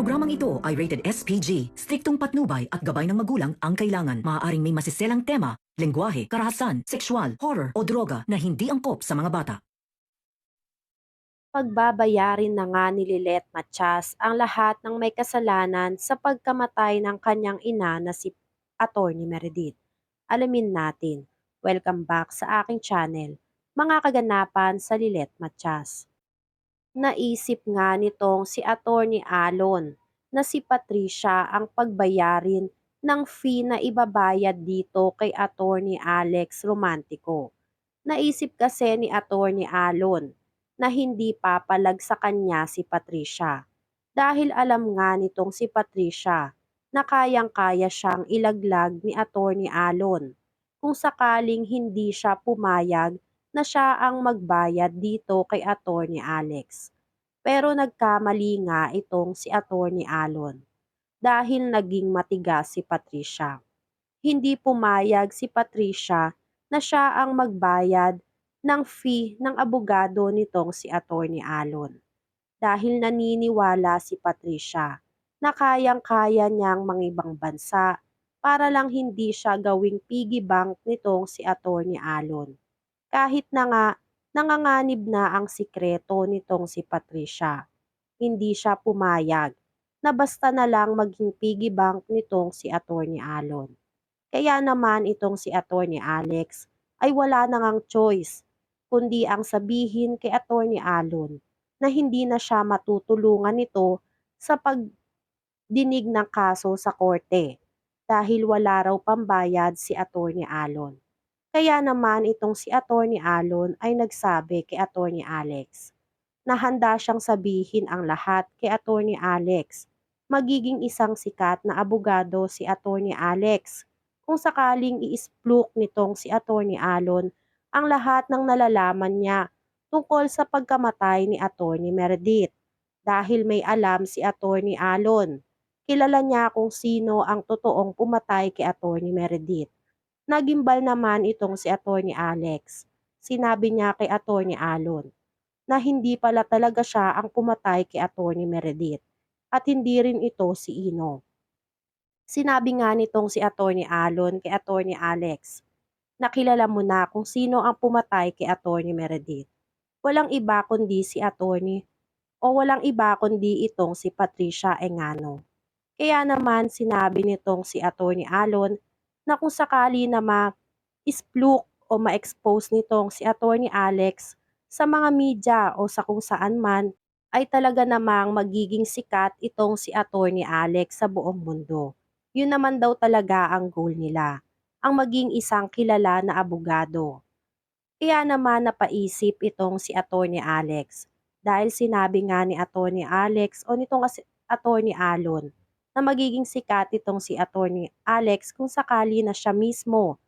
programang ito ay rated SPG. Striktong patnubay at gabay ng magulang ang kailangan. Maaaring may masiselang tema, lengguwahe, karahasan, sexual, horror o droga na hindi angkop sa mga bata. Pagbabayarin na nga ni Lilet Matias ang lahat ng may kasalanan sa pagkamatay ng kanyang ina na si Attorney Meredith. Alamin natin. Welcome back sa aking channel, mga kaganapan sa Lilet Matias. Naisip nga nitong si Attorney Alon na si Patricia ang pagbayarin ng fee na ibabayad dito kay Attorney Alex Romantico. Naisip kasi ni Attorney Alon na hindi papalag sa kanya si Patricia. Dahil alam nga nitong si Patricia na kayang-kaya siyang ilaglag ni Attorney Alon kung sakaling hindi siya pumayag na siya ang magbayad dito kay Attorney Alex. Pero nagkamali nga itong si Attorney Alon dahil naging matigas si Patricia. Hindi pumayag si Patricia na siya ang magbayad ng fee ng abogado nitong si Attorney Alon. Dahil naniniwala si Patricia na kayang-kaya niyang mangibang bansa para lang hindi siya gawing piggy bank nitong si Attorney Alon. Kahit na nga nanganganib na ang sikreto nitong si Patricia. Hindi siya pumayag na basta na lang maging piggy bank nitong si Attorney Alon. Kaya naman itong si Attorney Alex ay wala nang ang choice kundi ang sabihin kay Attorney Alon na hindi na siya matutulungan nito sa pagdinig ng kaso sa korte dahil wala raw pambayad si Attorney Alon. Kaya naman itong si Attorney Alon ay nagsabi kay Attorney Alex na handa siyang sabihin ang lahat kay Attorney Alex. Magiging isang sikat na abogado si Attorney Alex kung sakaling i-splook nitong si Attorney Alon ang lahat ng nalalaman niya tungkol sa pagkamatay ni Attorney Meredith dahil may alam si Attorney Alon. Kilala niya kung sino ang totoong pumatay kay Attorney Meredith. Nagimbal naman itong si Attorney Alex. Sinabi niya kay Attorney Alon na hindi pala talaga siya ang pumatay kay Attorney Meredith at hindi rin ito si Ino. Sinabi nga nitong si Attorney Alon kay Attorney Alex nakilala mo na kung sino ang pumatay kay Attorney Meredith. Walang iba kundi si Attorney o walang iba kundi itong si Patricia Engano. Kaya naman sinabi nitong si Attorney Alon na kung sakali na ma-splook o ma-expose nitong si Attorney Alex sa mga media o sa kung saan man ay talaga namang magiging sikat itong si Attorney Alex sa buong mundo. Yun naman daw talaga ang goal nila ang maging isang kilala na abogado. Kaya naman napaisip itong si Attorney Alex dahil sinabi nga ni Attorney Alex o nitong Attorney Alon na magiging sikat itong si Attorney Alex kung sakali na siya mismo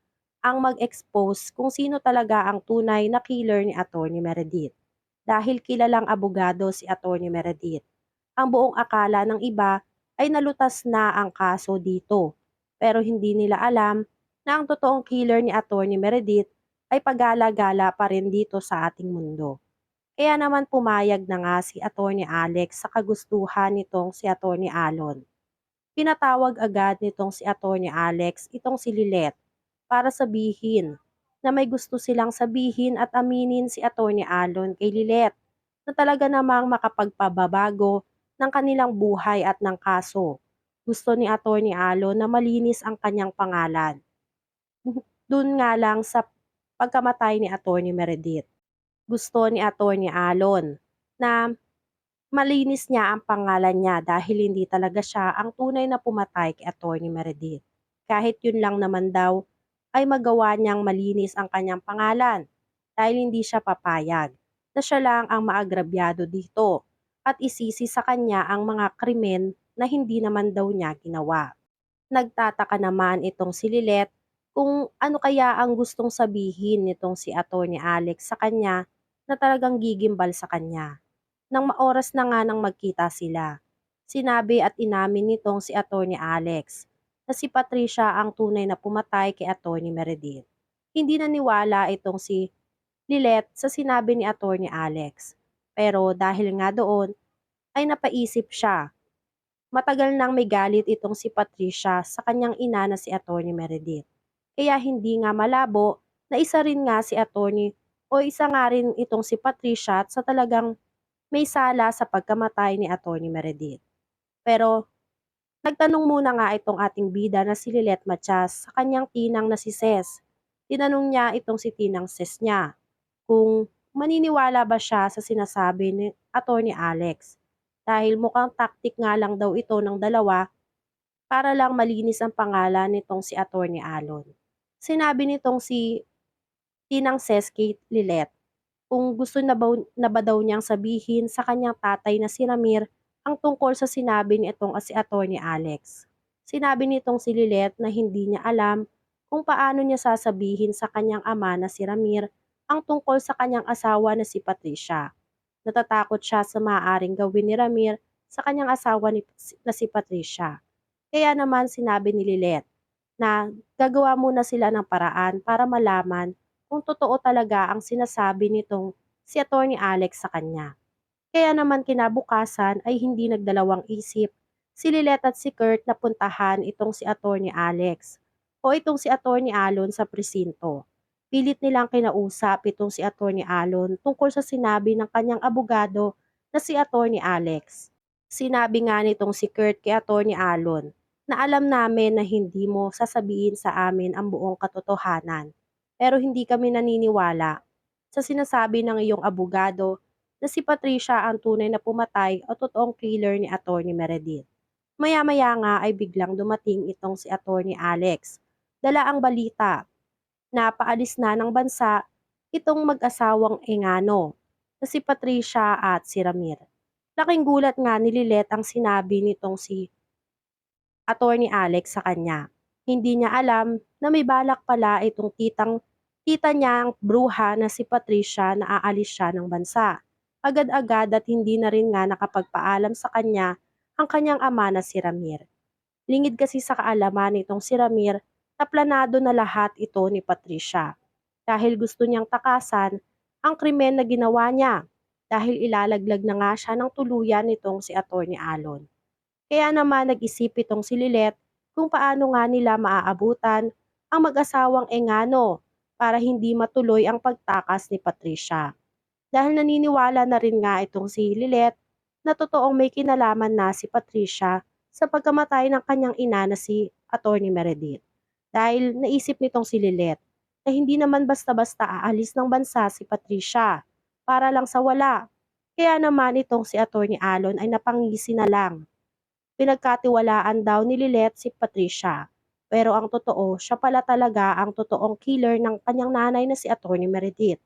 ang mag-expose kung sino talaga ang tunay na killer ni Attorney Meredith. Dahil kilalang abogado si Attorney Meredith. Ang buong akala ng iba ay nalutas na ang kaso dito. Pero hindi nila alam na ang totoong killer ni Attorney Meredith ay pagala-gala pa rin dito sa ating mundo. Kaya naman pumayag na nga si Attorney Alex sa kagustuhan nitong si Attorney Alon. Pinatawag agad nitong si Attorney Alex itong si Lilet para sabihin na may gusto silang sabihin at aminin si Attorney Alon kay Lilet na talaga namang makapagpababago ng kanilang buhay at ng kaso. Gusto ni Attorney Alon na malinis ang kanyang pangalan. Dun nga lang sa pagkamatay ni Attorney Meredith. Gusto ni Attorney Alon na malinis niya ang pangalan niya dahil hindi talaga siya ang tunay na pumatay kay Attorney Meredith. Kahit yun lang naman daw ay magawa niyang malinis ang kanyang pangalan dahil hindi siya papayag na siya lang ang maagrabyado dito at isisi sa kanya ang mga krimen na hindi naman daw niya ginawa. Nagtataka naman itong si Lilet kung ano kaya ang gustong sabihin nitong si Attorney Alex sa kanya na talagang gigimbal sa kanya. Nang maoras na nga nang magkita sila, sinabi at inamin nitong si Attorney Alex na si Patricia ang tunay na pumatay kay Attorney Meredith. Hindi naniwala itong si Lilet sa sinabi ni Attorney Alex. Pero dahil nga doon, ay napaisip siya Matagal nang may galit itong si Patricia sa kanyang ina na si Atty. Meredith. Kaya hindi nga malabo na isa rin nga si Atty. o isa nga rin itong si Patricia sa talagang may sala sa pagkamatay ni Atty. Meredith. Pero nagtanong muna nga itong ating bida na si Lilet Matias sa kanyang tinang na si Ces. Tinanong niya itong si tinang Ces niya kung maniniwala ba siya sa sinasabi ni Atty. Alex. Dahil mukhang taktik nga lang daw ito ng dalawa para lang malinis ang pangalan nitong si Atty. Alon. Sinabi nitong si Tinang Ces kay Lilet kung gusto na ba, na ba daw niyang sabihin sa kanyang tatay na si Ramir ang tungkol sa sinabi ni itong si Atty. Alex. Sinabi nitong si Lilet na hindi niya alam kung paano niya sasabihin sa kanyang ama na si Ramir ang tungkol sa kanyang asawa na si Patricia. Natatakot siya sa maaaring gawin ni Ramir sa kanyang asawa ni, na si Patricia. Kaya naman sinabi ni Lilet na gagawa muna sila ng paraan para malaman kung totoo talaga ang sinasabi nitong si Atty. Alex sa kanya. Kaya naman kinabukasan ay hindi nagdalawang isip si Lilet at si Kurt na puntahan itong si Atty. Alex o itong si Atty. Alon sa presinto. Pilit nilang kinausap itong si Atty. Alon tungkol sa sinabi ng kanyang abogado na si Atty. Alex. Sinabi nga nitong si Kurt kay Atty. Alon na alam namin na hindi mo sasabihin sa amin ang buong katotohanan pero hindi kami naniniwala sa sinasabi ng iyong abogado na si Patricia ang tunay na pumatay o totoong killer ni Atty. Meredith. Maya-maya nga ay biglang dumating itong si Atty. Alex. Dala ang balita na paalis na ng bansa itong mag-asawang Engano na si Patricia at si Ramir. Laking gulat nga ni Lilet ang sinabi nitong si Atty. Alex sa kanya. Hindi niya alam na may balak pala itong titang tita niya ang bruha na si Patricia na aalis siya ng bansa. Agad-agad at hindi na rin nga nakapagpaalam sa kanya ang kanyang ama na si Ramir. Lingid kasi sa kaalaman nitong si Ramir na planado na lahat ito ni Patricia. Dahil gusto niyang takasan ang krimen na ginawa niya dahil ilalaglag na nga siya ng tuluyan nitong si Atty. Alon. Kaya naman nag-isip itong si Lilet kung paano nga nila maaabutan ang mag-asawang Engano para hindi matuloy ang pagtakas ni Patricia. Dahil naniniwala na rin nga itong si Lilet na totoong may kinalaman na si Patricia sa pagkamatay ng kanyang ina na si Atty. Meredith. Dahil naisip nitong si Lilet na hindi naman basta-basta aalis ng bansa si Patricia para lang sa wala. Kaya naman itong si Atty. Alon ay napangisi na lang. Pinagkatiwalaan daw ni Lilet si Patricia pero ang totoo, siya pala talaga ang totoong killer ng kanyang nanay na si Atty. Meredith.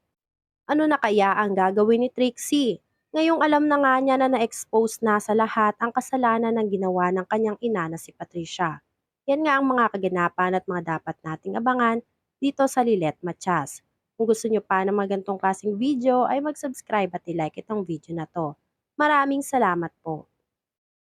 Ano na kaya ang gagawin ni Trixie? Ngayong alam na nga niya na na-expose na sa lahat ang kasalanan ng ginawa ng kanyang ina na si Patricia. Yan nga ang mga kaganapan at mga dapat nating abangan dito sa Lilet Matias. Kung gusto nyo pa ng mga gantong klaseng video ay mag-subscribe at i-like itong video na to. Maraming salamat po.